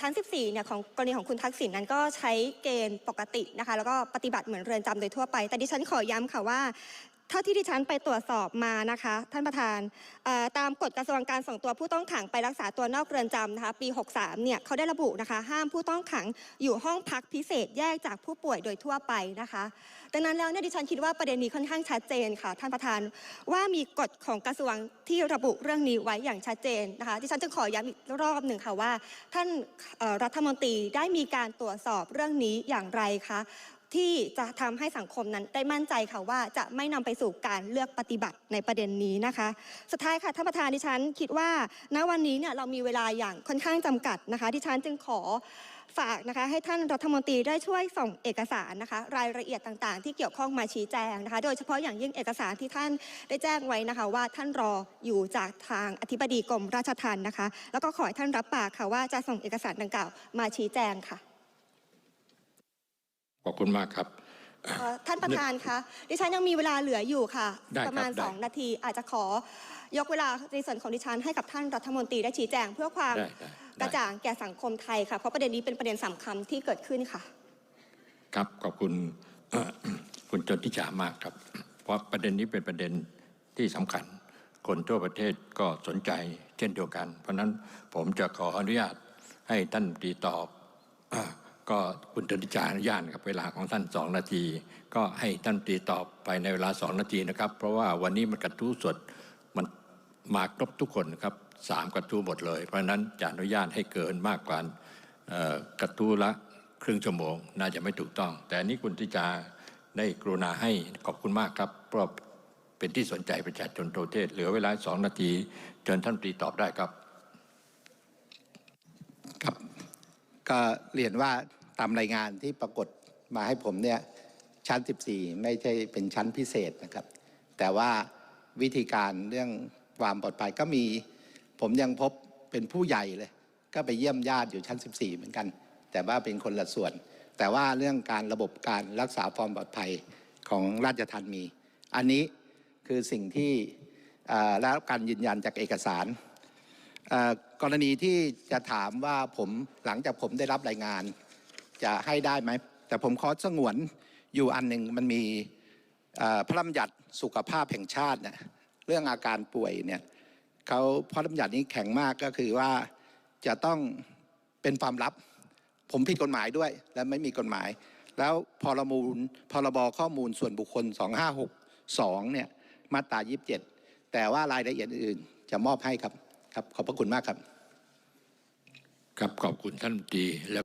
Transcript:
ชั้น 14 เนี่ยของกรณีของคุณทักษิณนั้นก็ใช้เกณฑ์ปกตินะคะ แล้วก็ปฏิบัติเหมือนเรือนจำโดยทั่วไป แต่ดิฉันขอย้ำค่ะว่า เท่าที่ดิฉันไปตรวจสอบมานะคะ ท่านประธานตามกฎกระทรวงการส่งตัวผู้ต้องขังไปรักษาตัวนอกเรือนจำนะคะ ปี 63 เนี่ยเขาได้ระบุนะคะ ห้ามผู้ต้องขังอยู่ห้องพักพิเศษแยกจากผู้ป่วยโดยทั่วไปนะคะดังนั้นแล้วเนี่ยดิฉันคิดว่าประเด็นนี้ค่อนข้างชัดเจนค่ะ ท่านประธานว่ามีกฎของกระทรวงที่ระบุเรื่องนี้ไว้อย่างชัดเจนนะคะดิฉันจึงขอย้ำอีกรอบหนึ่งค่ะว่า ท่านรัฐมนตรีได้มีการตรวจสอบเรื่องนี้อย่างไรคะ ที่จะทำให้สังคมนั้นได้มั่นใจค่ะว่าจะไม่นำไปสู่การเลือกปฏิบัติในประเด็นนี้นะคะ สุดท้ายค่ะท่านประธานดิฉันคิดว่า ณวันนี้เนี่ยเรามีเวลาอย่างค่อนข้างจำกัดนะคะ ดิฉันจึงขอฝากนะคะให้ท่านรัฐมนตรีได้ช่วยส่งเอกสารนะคะรายละเอียดต่างๆ ที่เกี่ยวข้องมาชี้แจงนะคะโดยเฉพาะอย่างยิ่งเอกสารที่ท่านได้แจ้งไว้นะคะ ว่าท่านรออยู่จากทางอธิบดีกรมราชทัณฑ์นะคะ แล้วก็ขอให้ท่านรับปากค่ะว่าจะส่งเอกสารดังกล่าวมาชี้แจงค่ะ ขอบคุณมากครับเอ่อท่านประธานคะดิฉันยังมีเวลาเหลืออยู่ค่ะ ได้ครับประมาณ ได้ 2 นาที อาจจะขอยกเวลาในส่วนของดิฉันให้กับท่านรัฐมนตรีได้ชี้แจงเพื่อความได้ได้กระจ่างแก่สังคมไทยค่ะ เพราะประเด็นนี้เป็นประเด็นสำคัญที่เกิดขึ้นค่ะ ครับขอบคุณเอ่อคุณจนทิชามากครับ เพราะประเด็นนี้เป็นประเด็นที่สำคัญ คนทั่วประเทศก็สนใจเช่นเดียวกัน เพราะฉะนั้นผมจะขออนุญาตให้ท่านตีตอบอ่า ก็คุณจนทิชาอนุญาตครับเวลาของท่านสองนาที ก็ให้ท่านตีตอบไปในเวลาสองนาทีนะครับ เพราะว่าวันนี้มันกระทู้สดมันมาครบทุกคนครับสามกระทู้หมดเลย เพราะฉะนั้นจะอนุญาตให้เกินมากกว่ากระทู้ละครึ่งชั่วโมง น่าจะไม่ถูกต้อง แต่นี้คุณทิจาได้กรุณาให้ขอบคุณมากครับเพราะเป็นที่สนใจประชาชนทั่วประเทศ เหลือเวลาสองนาทีเชิญท่านตรีตอบได้ครับ ก็เรียนว่าตามรายงานที่ปรากฏมาให้ผมเนี่ยชั้น 14 ไม่ใช่เป็นชั้นพิเศษนะครับ แต่ว่าวิธีการเรื่องความปลอดภัยก็มี ผมยังพบเป็นผู้ใหญ่เลย ก็ไปเยี่ยมญาติอยู่ชั้น 14 เหมือนกัน แต่ว่าเป็นคนละส่วน แต่ว่าเรื่องการระบบการรักษาความปลอดภัยของราชทัณฑ์มี อันนี้คือสิ่งที่แล้วการยืนยันจากเอกสาร กรณีที่จะถามว่าผมหลังจากผมได้รับรายงาน จะให้ได้ไหม แต่ผมขอสงวนอยู่อันหนึ่งมันมีพระราชบัญญัติสุขภาพแห่งชาติเนี่ยเรื่องอาการป่วยเนี่ยเขาพระราชบัญญัตินี้แข็งมากก็คือว่าจะต้องเป็นความลับ ผมผิดกฎหมายด้วย และไม่มีกฎหมาย แล้วพรมูลพรบข้อมูลส่วนบุคคล 2562เนี่ยมาตรา 27 แต่ว่ารายละเอียดอื่นจะมอบให้ครับ ครับขอบพระคุณมากครับ ครับขอบคุณท่านตีและ